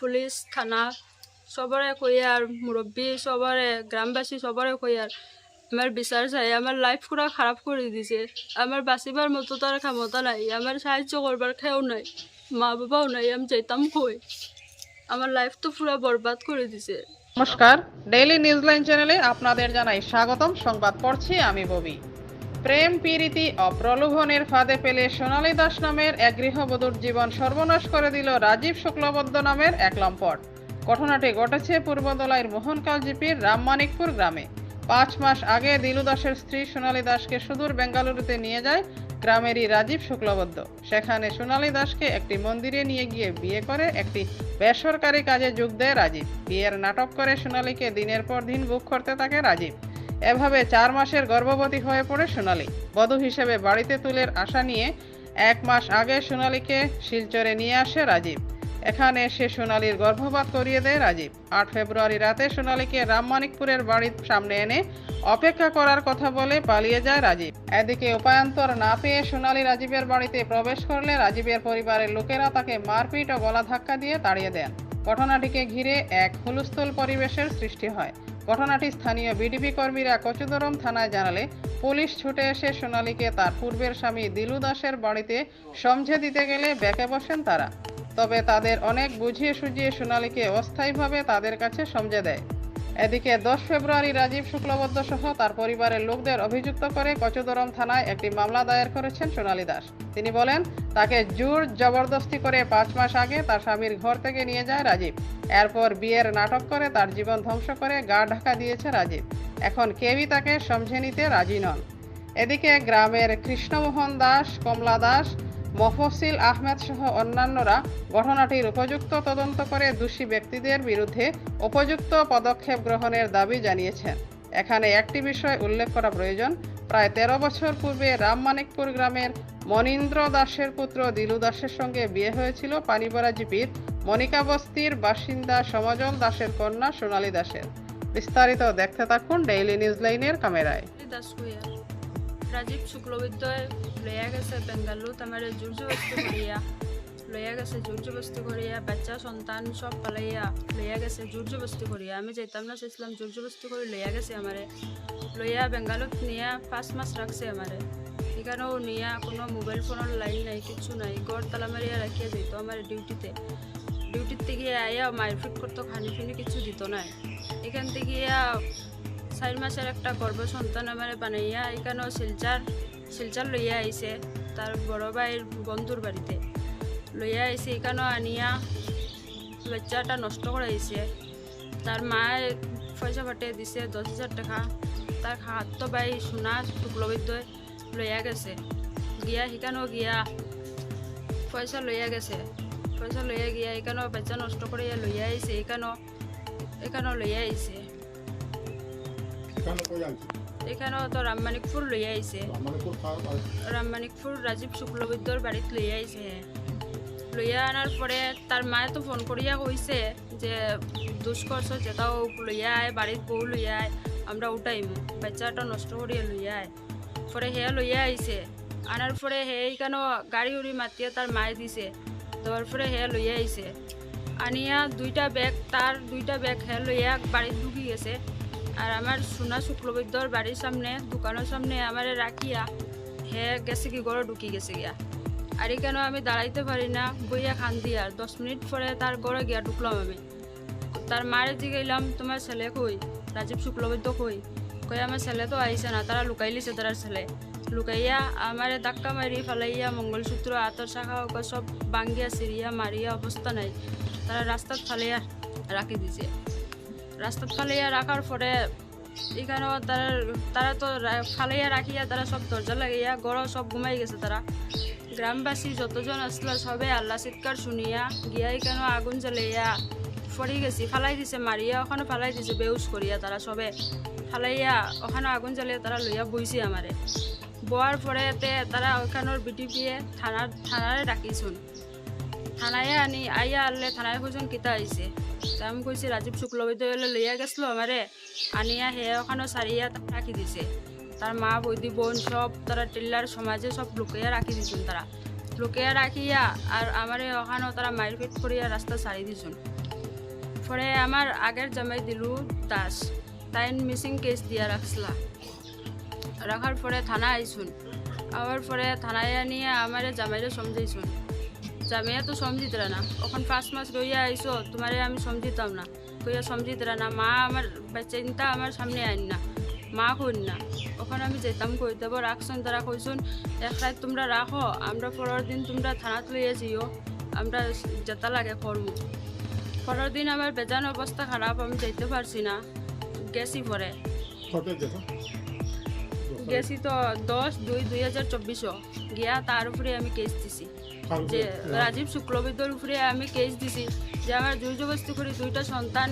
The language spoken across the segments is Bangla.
পুলিশ, থানা, সবরে কইয়ার মুরব্বী, সবরে গ্রামবাসী, সবরে কইয়ার আমার বিচার চাই। আমার লাইফ পুরা খারাপ করে দিছে। আমার বাঁচিবার মতো তার ক্ষমতা নাই। আমার সাহায্য করবার খেয়েও নাই। মা বাবাও নাই। আমি যাইতাম কই? আমার লাইফ তো পুরা বরবাদ করে দিছে। নমস্কার। ডেইলি নিউজলাইন চ্যানেলে আপনাদের জানাই স্বাগতম। সংবাদ পড়ছি আমি ববি। প্রেম পীড়িতি ও প্রলোভনের ফাঁদে পেলে সোনালী দাস নামের এক গৃহবধূর জীবন সর্বনাশ করে দিল রাজীব শুক্লবদ্ধ নামের এক লম্পট। ঘটনাটি ঘটেছে পূর্বদলাইয়ের মোহনকাল জিপির রামমানিকপুর গ্রামে। পাঁচ মাস আগে দিলু দাসের স্ত্রী সোনালী দাসকে সুদূর বেঙ্গালুরুতে নিয়ে যায় গ্রামেরই রাজীব শুক্লবদ্ধ সেখানে সোনালী দাসকে একটি মন্দিরে নিয়ে গিয়ে বিয়ে করে একটি বেসরকারি কাজে যোগ দেয় রাজীব। বিয়ের নাটক করে সোনালীকে দিনের পর দিন বুক করতে থাকে রাজীব। এভাবে চার মাসের গর্ভবতী হয়ে পড়ে সোনালী। বধূ হিসেবে বাড়িতে তুলের আশা নিয়ে এক মাস আগে সোনালিকে শিলচরে নিয়ে আসে রাজীব। এখানে সে সোনালীর গর্ভপাত করিয়ে দেয় রাজীব। আট ফেব্রুয়ারি রাতে সোনালীকে রামমানিকপুরের বাড়ির সামনে এনে অপেক্ষা করার কথা বলে পালিয়ে যায় রাজীব। এদিকে উপায়ন্তর না পেয়ে সোনালি রাজীবের বাড়িতে প্রবেশ করলে রাজীবের পরিবারের লোকেরা তাকে মারপিট ও গলা ধাক্কা দিয়ে তাড়িয়ে দেন। ঘটনাটিকে ঘিরে এক হুলস্থুল পরিবেশের সৃষ্টি হয়। ঘটনাটি স্থানীয় বিডিপি কর্মীরা কচুদরম থানায় জানালে, পুলিশ ছুটে এসে সোনালীকে তার পূর্বের স্বামী দিলু দাসের বাড়িতে সমঝে দিতে গেলে বেঁকে বসেন তারা। তবে তাদের অনেক বুঝিয়ে সুঝিয়ে সোনালীকে অস্থায়ীভাবে তাদের কাছে সমঝে দেয়। এদিকে দশ ফেব্রুয়ারি রাজীব শুক্লবদ্ধ সহ তার পরিবারের লোকদের অভিযুক্ত করে কচুদরম থানায় একটি মামলা দায়ের করেছেন সোনালী দাস। তিনি বলেন, তাকে জোর জবরদস্তি করে পাঁচ মাস আগে তার স্বামীর ঘর থেকে নিয়ে যায় রাজীব। এরপর বিয়ের নাটক করে তার জীবন ধ্বংস করে গা ঢাকা দিয়েছে রাজীব। এখন কেউই তাকে সমঝে নিতে রাজি নন। এদিকে গ্রামের কৃষ্ণমোহন দাস, কমলা দাস মফসিল আহমেদ সহ অন্যান্যরা ঘটনাটির উপযুক্ত তদন্ত করে দোষী ব্যক্তিদের বিরুদ্ধে উপযুক্ত পদক্ষেপ গ্রহণের দাবি জানিয়েছেন। এখানে একটি বিষয় উল্লেখ করা প্রয়োজন। প্রায় তেরো বছর পূর্বে রামমানিকপুর গ্রামের মনীন্দ্র দাসের পুত্র দিলু দাসের সঙ্গে বিয়ে হয়েছিল পানিবরা জিপির মনিকা বস্তির বাসিন্দা সমজল দাসের কন্যা সোনালী দাসের। বিস্তারিত দেখতে থাকুন ডেইলি নিউজ লাইনের ক্যামেরায়। রাজীব শুক্লবিদ্যয় লইয়া গেছে বেঙ্গালুরু আমার জোর জবস্তি করিয়া লইয়া গেছে জোর জবস্তি করিয়া বাচ্চা সন্তান সব পালাইয়া লইয়া গেছে জোর জবস্তি করিয়া আমি যাইতাম না চাইছিলাম জোর জবস্তি করে লইয়া গেছে আমারে লইয়া বেঙ্গালুরুত নিয়া পাঁচ মাস রাখছে আমারে এখানেও নিয়া কোনো মোবাইল ফোনের লাইন নাই কিছু নাই গড় তালা মারিয়া রাখিয়া যেত আমার ডিউটিতে ডিউটির থেকে আইয়া মারপিট করতো খানি ফিনি কিছু দিত নাই এখান থেকে চার মাসের একটা গর্ভ সন্তান আমার বানাইয়া এখানেও শিলচার শিলচার লইয়া আইছে তার বড় ভাইয়ের বন্ধুর বাড়িতে লইয়া আইছে এখানেও আনিয়া বাচ্চাটা নষ্ট করাইছে তার মায়ে পয়সা পাঠিয়ে দিছে দশ হাজার টাকা। তার হাত ভাই সোনা শুক্লবৈদ্য লইয়া গেছে। গিয়া সেখানেও গিয়া পয়সা লইয়া গেছে। পয়সা লইয়া গিয়া এখানেও বাচ্চা নষ্ট করিয়া লইয়া আইছে এখানেও এখানেও লইয়া আইছে এখানেও তো রামমানিকপুর লইয়া আইছে। রামমানিকপুর রাজীব শুক্লবৈদ্যর বাড়িত লইয়া আইছে। লইয়া আনার পরে তার মায়ে তো ফোন করিয়া কইছে যে দুষ্কর্ষ যেটাও লইয়া আয় বাড়িত বউ লইয়া আয় আমরা উঠাইম বাচ্চাটা নষ্ট করিয়া লইয়া আয়। পরে হে লইয়া আইছে। আনার পরে হে এখানেও গাড়ি উড়ি মাতিয়ে তার মায়ে দিছে। দেওয়ার পরে হে লইয়া আইছে। আনিয়া দুইটা ব্যাগ তার দুইটা ব্যাগ হে লইয়া বাড়িত ঢুকি গেছে। আর আমার সোনা শুক্লবৈদ্যর বাড়ির সামনে দোকানের সামনে আমারে রাখিয়া হে গেছে কি ঘরে ঢুকি গেছে গিয়া। আর এখানেও আমি দাঁড়াইতে পারি না, বইয়া খান দি আর দশ মিনিট পরে তার ঘরে গিয়া ঢুকলাম আমি। তার মারে জিগাইলাম তোমার ছেলে কই? রাজীব শুক্লবৈদ্য কই কই আমার ছেলে তো আইসে না তারা লুকাই লিছে তার ছেলে। লুকাইয়া আমারে ধাক্কা মারি ফেলাইয়া মঙ্গলসূত্র আতর শাখা সব বাঙ্গিয়া সিরিয়া মারিয়া অবস্থা নাই। তারা রাস্তাত ফালাইয়া রাখি দিছে। রাস্তাত ফালাইয়া রাখার পরে এখানেও তারা তারা তো ফালাইয়া রাখিয়া তারা সব দরজা লাগাইয়া গড় সব ঘুমাই গেছে তারা। গ্রামবাসী যতজন আসলো সবে আল্লাহ চিৎকার শুনিয়া গিয়া এখানেও আগুন জ্বালাইয়া পড়ে গেছি, ফালাই দিছে, মারিয়া ওখানে ফালাই দিছে, বেউস করিয়া তারা সবে। ফালাইয়া ওখানে আগুন জ্বালিয়ে তারা লইয়া বইছে আমারে। বোয়ার পরে তারা ওখানোর বিটিপিয়ে থানার, থানারে ডাকিছুন। থানায় আনি, আইয়া আনলে থানায় খুঁজন কিতা আইছে? তা আমি কইছি রাজীব শুক্লবৈদ্য লইয়া গেছিল আমারে আনিয়া হে ওখানে সারিয়া রাখি দিছে। তার মা, বৈদি, বোন সব তারা টিল্লার সমাজে সব লুকিয়া রাখি দিছুন তারা লুকিয়া রাখিয়া আর আমারে ওখানেও তারা মারপিট করিয়া রাস্তা সারি দিছুন পরে আমার আগের জামাই দিলু দাস। তাই মিসিং কেস দিয়া রাখছিলা রাখার পরে থানা আইসুন আবার পরে থানায় নিয়ে আমার জামাইরে সমঝাইছুন জামাইয়া তো সমঝিতরা না। ওখান পাঁচ মাস রইয়া আইসো তোমারে আমি সমঝিতাম না। কইয়া সমঝিতরা না মা আমার চিন্তা আমার সামনে আইন না মা কইন না। ওখানে আমি যেতাম কই দেবো রাখছুন তারা কইসুন এক রাত তোমরা রাখো আমরা পরের দিন তোমরা থানাত লইয়া যাইও আমরা যেতা লাগে করব পরের দিন আমার বেজান অবস্থা খারাপ আমি যাইতে পারছি না। গেছি পরে। গেছি? তো দশ দুই দুই হাজার চব্বিশও। গিয়া তার উপরে আমি কেস দিছি। যে? রাজীব শুক্লবিদ্যর উপরে আমি কেস দিছি যে আমার জোর জবস্তি করে দুইটা সন্তান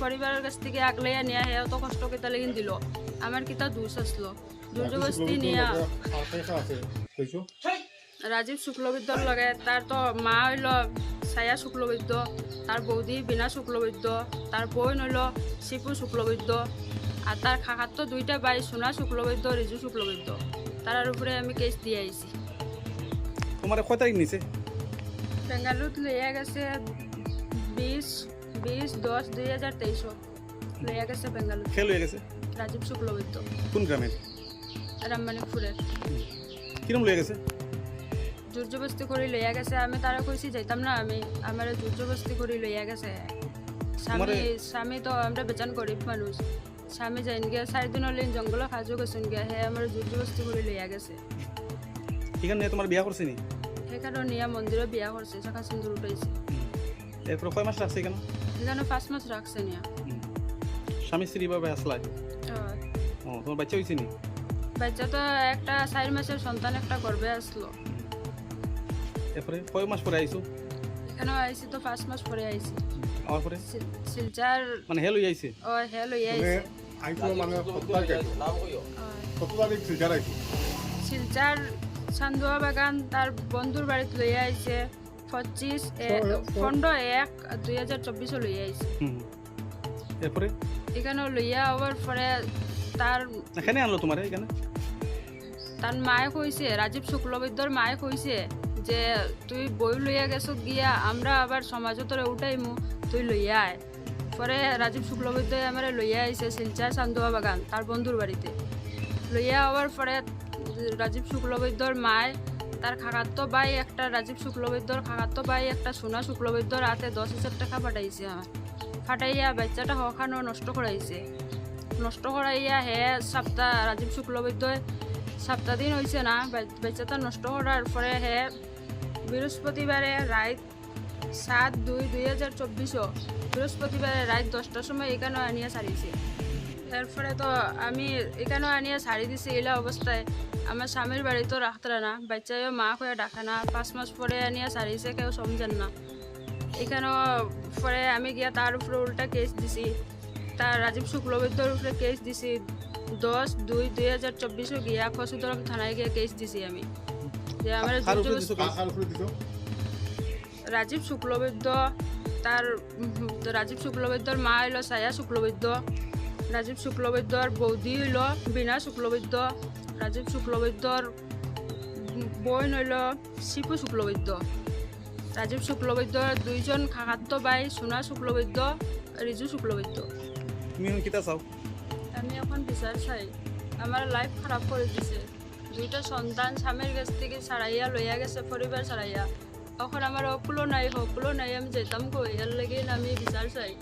পরিবারের কাছ থেকে আগলাইয়া নিয়ে হে অত কষ্ট কেতা লেগিন দিল। আমার কিতা দোষ আসলো? জোর জবস্তি নিয়া কে রাজীব শুক্লবৈদ্যর লগে তার তো মা হইল ছায়া শুক্লবৈদ্য তার বৌদি বিনা শুক্লবৈদ্য তার বোন হইল শিপু শুক্লবৈদ্য আর তার খাখার তো দুইটা বাই সোনা শুক্লবৈদ্য রিজু শুক্লবৈদ্য। তার উপরে আমি কেস দিয়ে আইছি। তোমার কয় তারিখ নিছে? বেঙ্গালুরুত লইয়া গেছে বিশ বিশ দশ দুই হাজার তেইশও লইয়া গেছে বেঙ্গালুরু। খেল হয়ে গেছে? রাজীব শুক্লবৈদ্য। কোন গ্রামের? রামমানিকপুরের। কিরম লয়ে গেছে? করে লইয়া গেছে। আমি তারা কইছি যাইতাম না আমি আমার জোরজবস্তি করে লইয়া গেছে। স্বামী স্বামী তো আমরা বেচান গরিব মানুষ। স্বামী যাইন গিয়া চারি দিন হলে জঙ্গল সাজু গেছেন গিয়া হে আমার জোরজবস্তি করে লইয়া গেছে। এখানে তোমার বিয়া সেইকাৰণে নিয়া মন্দিৰত বিয়া করছে শাখা সিন্দুর উঠাইছে এরপর কয় মাস রাখছে এখানে এখানে পাঁচ মাস রাখছে নিয়া। স্বামী স্ত্রী ভাবে আসলাই ও তোমার বাচ্চা হয়েছে নি? বাচ্চা তো একটা চার মাসের সন্তান একটা গর্বে আসলো এরপরে কয় মাস পরে আইছো এখানেও আইসি তো পাঁচ মাস পরে আইসি আমার পরে শিলচার মানে হেল হয়ে আইছে ও হে লই মানে আইছে আইতো মানে কত তারিখ কত তারিখ সিজার আইতো শিলচার চান্দুয়া বাগান তার বন্ধুর বাড়িতে লই আইছে। পঁচিশ পনেরো এক দুই হাজার চব্বিশও লই আইছে। এরপরে? এখানেও লইয়া আবার পরে তার এখানে আনলো তোমার এখানে? তার মায়ে কইছে রাজীব শুক্লবৈদ্যর মায়ে কইছে যে তুই বই লইয়া গেছো গিয়া আমরা আবার সমাজও তোরে উঠাইমু তুই লইয়া আয়। পরে রাজীব শুক্লবৈদ্য আমার লইয়া আইছে শিলচা চান্দুয়া বাগান তার বন্ধুর বাড়িতে। লইয়া আবার পরে রাজীব শুক্লবৈদ্যর মায় তার খাকাত্ত বাই একটা, রাজীব শুক্লবৈদ্যর খাকাত্ত বাই একটা, সোনা শুক্লবৈদ্যর হাতে দশ হাজার টাকা পাঠাইছে আমার। ফাটাইয়া বাচ্চাটা হখানো নষ্ট করাইছে। নষ্ট করাইয়া হে সপ্তাহ রাজীব শুক্লবৈদ্যয় সপ্তাহ দিন হয়েছে না বাচ্চাটা নষ্ট করার পরে হে বৃহস্পতিবারে রাত সাত দুই দুই হাজার চব্বিশও, বৃহস্পতিবারে রাত দশটার সময় এখানে আনিয়া সারিছে এরপরে তো আমি এখানে আনিয়া সারি দিছি এলা অবস্থায়। আমার স্বামীর বাড়ি তো রাখতে না বাচ্চাও মা হয়ে ডাকে না পাঁচ মাস পরে আনিয়া সারিছে কেউ সমঝেন না। এখানেও পরে আমি গিয়া তার উপরে উল্টা কেস দিছি। তার রাজীব শুক্লবৈদ্যর উপরে কেস দিছি। দশ দুই দুই হাজার চব্বিশও গিয়া ফসুদরম থানায় গিয়ে কেস দিছি আমি। যে আমার রাজীব শুক্লবৈদ্য তার রাজীব শুক্লবৈদ্যর মা হইল ছায়া শুক্লবৈদ্য। রাজীব শুক্লবৈদ্যর বৌদি হইল বীণা শুক্লবৈদ্য রাজীব শুক্লবৈদ্যর বোন হইল শিপু শুক্লবৈদ্য রাজীব শুক্লবৈদ্যর দুইজন খাখাত্য বাই সোনা শুক্লবৈদ্য রিজু শুক্লবৈদ্য তুমি কিতা চাও? আমি এখন বিচার চাই। আমার লাইফ খারাপ করে দিছে। দুইটা সন্তান স্বামীর কাছ থেকে ছাড়াইয়া লইয়া গেছে পরিবার ছাড়াইয়া এখন আমার অকুলো নাই হকুলো নাই আমি যেতাম কই এর লাগে আমি বিচার চাই।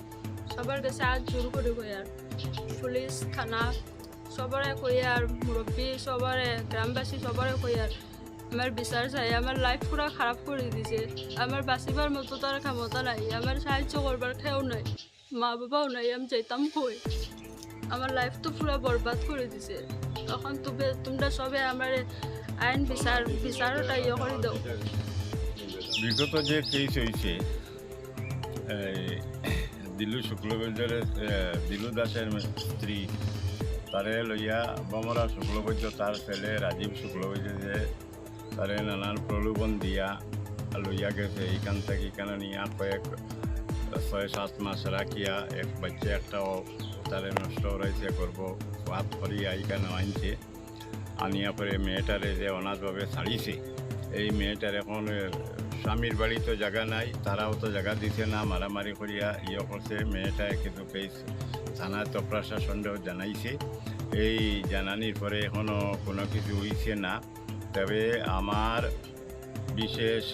সবার কাছে আজ জোর করে কই আর পুলিশ, থানা, সবরে কই আর মুরব্বী, সবরে গ্রামবাসী, সবরে কই আর আমার বিচার চাই। আমার লাইফ পুরা খারাপ করে দিছে। আমার বাঁচিবার মতো তার ক্ষমতা নাই। আমার সাহায্য করবার খেয়েও নাই। মা বাবাও নাই, আমি যেতাম কই? আমার লাইফ তো পুরো বরবাদ করে দিছে। তখন তুমি, তোমরা সবে আমার আইন বিচার বিচারটা ইয়ে করে দাও। বিগত যে কেস হয়েছে এই, দিলু শুক্লবৈদ্যের দিলু দাসের স্ত্রী। তারে লইয়া বমরা শুক্লবৈদ্য তার ছেলে রাজীব শুক্লবৈদ্য যে তারে নানান প্রলোভন দিয়া লইয়া গেছে। এইখান থেকে এখানে নিয়ে কয়েক ছয় সাত মাস রাখিয়া এক বাচ্চা একটাও তারে নষ্ট রয়েছে করব হাত করিয়া এইখানে আনছে। আনিয়া পরে মেয়েটারে যে অনাথভাবে ছাড়িছে। এই মেয়েটার এখন স্বামীর বাড়ি তো জায়গা নাই, তারাও তো জায়গা দিছে না, মারামারি করিয়া ইয়ে করছে, মেয়েটা কিন্তু কেস থানায় তো প্রশাসনটাও জানাইছে। এই জানানির পরে এখনও কোনো কিছু হইছে না। তবে আমার বিশেষ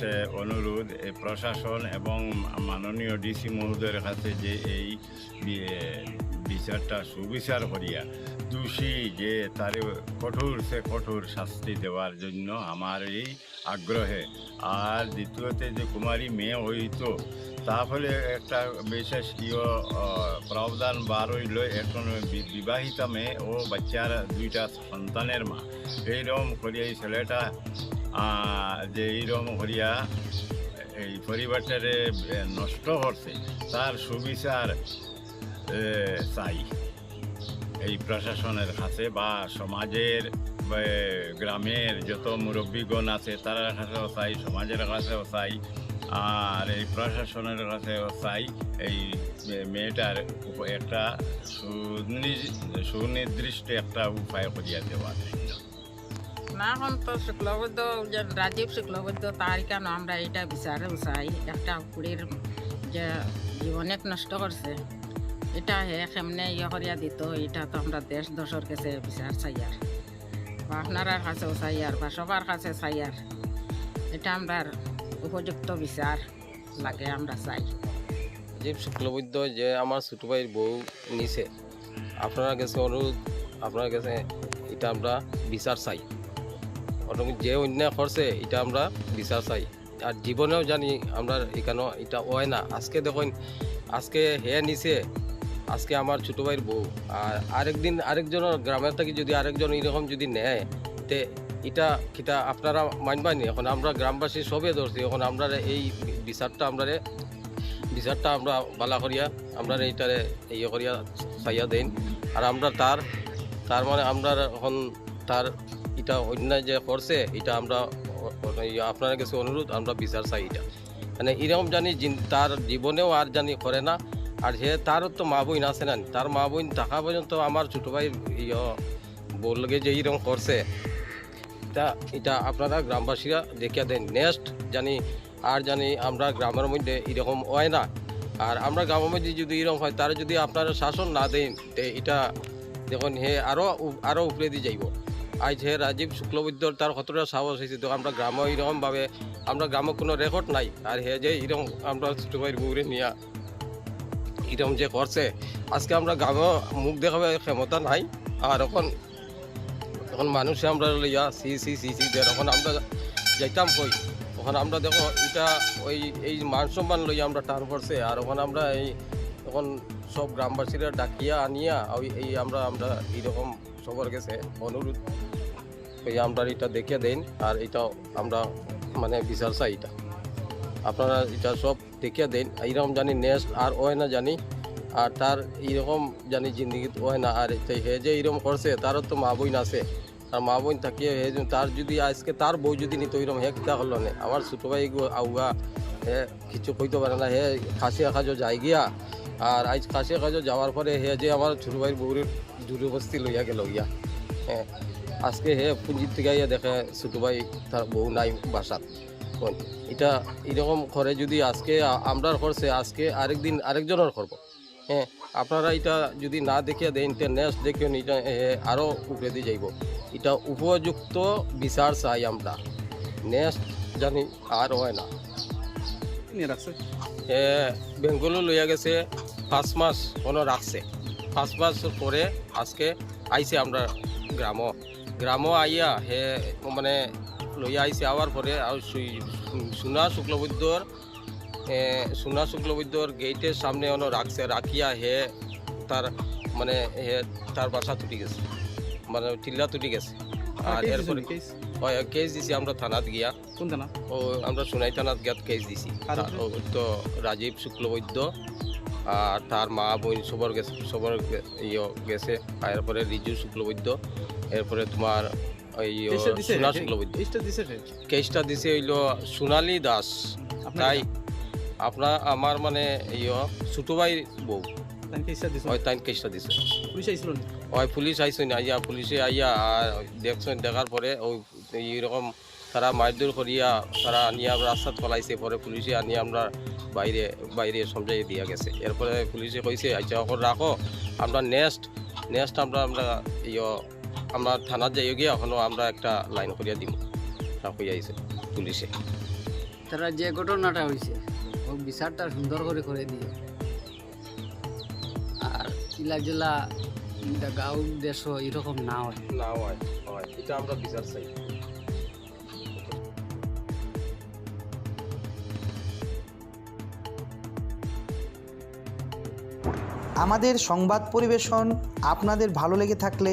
অনুরোধ প্রশাসন এবং মাননীয় ডিসি মহোদয়ের কাছে যে এই বিচারটা সুবিচার করিয়া দোষী যে তার কঠোর সে কঠোর শাস্তি দেওয়ার জন্য আমার এই আগ্রহে। আর দ্বিতীয়তে যে কুমারী মেয়ে হইতো তাহলে একটা বিশেষ ইয় প্রাবধান বার হইল। এখন বিবাহিতা মেয়ে ও বাচ্চার দুইটা সন্তানের মা। এইরকম করিয়া এই ছেলেটা যে এইরকম করিয়া এই পরিবারটারে নষ্ট করছে, তার সুবিচার চাই এই প্রশাসনের কাছে বা সমাজের গ্রামের যত মুরব্বীগণ আছে, তার কাছেও চাই, সমাজের কাছেও চাই, আর এই প্রশাসনের কাছেও চাই। এই মেয়েটার একটা সুনি- সুনির্দিষ্ট একটা উপায় করিয়া না এখন তো শুক্লবৈদ্য, যে রাজীব শুক্লবৈদ্য, তার কেন আমরা এটা বিচারে চাই? একটা কুড়ির যে জীবনে নষ্ট করছে। এটা হে কেমনে ইয়ে করিয়া দিত, এটা তো আমরা দেশ দশর কাছে বিচার চাই আর বা আপনার কাছেও চাই আর বা সবার কাছে চাই আর এটা আমরা উপযুক্ত বিচার লাগে আমরা চাই। রাজীব শুক্লবৈদ্য যে আমার ছোটো ভাইয়ের বউ নিছে, আপনার কাছে অনুরোধ, আপনার কাছে এটা আমরা বিচার চাই। যে অন্যায় করছে, এটা আমরা বিচার চাই। আর জীবনেও জানি আমরা এখানে এটা হয় না। আজকে দেখুন, আজকে হে নিছে আজকে আমার ছোটো ভাইয়ের বউ। আর আরেকদিন আরেকজনের গ্রামের থেকে যদি আরেকজন এরকম যদি নেয়, তে এটা কিটা আপনারা মানবানি এখন আমরা গ্রামবাসী সবে ধরছি, এখন আমরা এই বিচারটা আমরা বিচারটা আমরা বালা করিয়া আমরা এইটারে ইয়ে করিয়া চাইয়া দেন। আর আমরা তার তার মানে আমরা এখন তার এটা অন্যায় যে করছে, এটা আমরা আপনার কাছে অনুরোধ, আমরা বিচার চাই এটা। মানে এরকম জানি তার জীবনেও আর জানি করে না। আর হে, তারও তো মা বোন আছে না। তার মা বোন থাকা পর্যন্ত আমার ছোটো ভাই ইয়ে বললে যে এইরকম করছে, তা এটা আপনারা গ্রামবাসীরা দেখিয়া দেন। নেক্সট জানি আর জানি আমরা গ্রামের মধ্যে এরকম হয় না। আর আমরা গ্রামের মধ্যে যদি এরকম হয়, তারা যদি আপনারা শাসন না দেন, তে এটা দেখুন হে আরও আরও উপরে দিয়ে যাইব। আজ হে, রাজীব শুক্লবৈদ্যর তার কতটা সাহস হয়েছে তো আমরা গ্রামে এরকমভাবে, আমরা গ্রামে কোনো রেকর্ড নাই। আর হে, যে এরকম আমরা ছোটো ভাইয়ের বউরে নিয়া এরকম যে করছে, আজকে আমরা গ্রামে মুখ দেখাবে ক্ষমতা নাই, আর এখন এখন মানুষে আমরা লইয়া সি সি সি সি এখন আমরা যাইতাম কই? ওখানে আমরা দেখো এটা ওই, এই মান সম্মান লইয়া আমরা টান করছে, আর ওখানে আমরা এই, এখন সব গ্রামবাসীরা ডাকিয়া আনিয়া, ওই, এই আমরা আমরা এইরকম সবার কাছে অনুরোধ এই আমরা এটা দেখে দেন, আর এটা আমরা মানে বিচার চাই এটা। আপনারা এটা সব দেখিয়া দেন, এইরকম জানি নেক্সট আর হয় না জানি, আর তার এইরকম জানি জিন্দগিত হয় না। আর হে যে এইরকম করছে, তারও তো মা বোন আছে। আর মা বোন থাকিয়ে হে তার যদি আজকে তার বউ যদি নিত ওইরকম হে কিতা করল না? আমার ছোটো ভাই আউগা, হে কিছু কইতে পারে না, হে খাসিয়া খাজো যাই গিয়া। আর আজ খাসিয়া খাজো যাওয়ার পরে হে যে আমার ছোটো ভাইয়ের বউর দূরবস্তি লইয়া গেল গিয়া। হ্যাঁ আজকে হে পুঁজির থেকে দেখে ছোটো ভাই তার বউ নাই বাসাত। কোন এটা এরকম করে যদি আজকে আমরার করছে আজকে আরেকদিন আরেকজনের করব। হ্যাঁ আপনারা এটা যদি না দেখে দেন তে নেক্সট দেখেন এটা আরও উপরে দিয়ে যাইব। এটা উপযুক্ত বিচার চাই আমরা। নেক্সট জানি আর হয় না। নিয়ে রাখছে? এ বেঙ্গলো লইয়া গেছে পাঁচ মাস কোনো রাখছে। পাঁচ মাস পরে আজকে আইছে আমরা গ্রাম গ্রাম আইয়া হে মানে লইয়া আইছে আওয়ার পরে আর সোনা শুক্লবৈদ্যর সোনা শুক্লবৈদ্যর গেটের সামনে অন রাখছে রাখিয়া হে তার মানে হে তার বাসা তুটি গেছে। মানে টিল্লা তুটি গেছে। আর এরপরে হয় কেস দিছি আমরা থানাত গিয়া। কোন থানা ও আমরা সোনাই থানাত গিয়াত কেস দিছি। তা- রাজীব শুক্লবৈদ্য আর তার মা বোন সবার গেছে সবার ইয়ে গেছে। আর এরপরে রিজু শুক্লবৈদ্য এরপরে তোমার ওই কেসটা দিছে হইল সোনালী দাস। তাই আপনার আমার মানে ইয়ে ছোটো ভাই বউ। তাই কেসটা দিছে? ওই পুলিশ আইসেন আইয়া পুলিশে আইয়া আর দেখছেন দেখার পরে ওই এইরকম তারা মারধর করিয়া তারা আনিয়া রাস্তাত ফলাইছে পরে পুলিশে আনিয়ে আমরা বাইরে বাইরে সমঝাই দিয়া গেছে। এরপরে পুলিশে কইছে আচ্ছা রাখো আমরা নেক্সট নেক্সট আমরা আমরা ইয় আমরা থানাত যাই গিয়ে এখনও আমরা একটা লাইন করিয়া দিব তা কইয়া আইছে পুলিশে। তারা যে ঘটনাটা হয়েছে ও বিচারটা সুন্দর করে করে দিয়ে। আর কিলা জেলা গাঁও দেশ এরকম না হয়। না হয় হয়। এটা আমরা বিচার চাই। আমাদের সংবাদ পরিবেশন আপনাদের ভালো লেগে থাকলে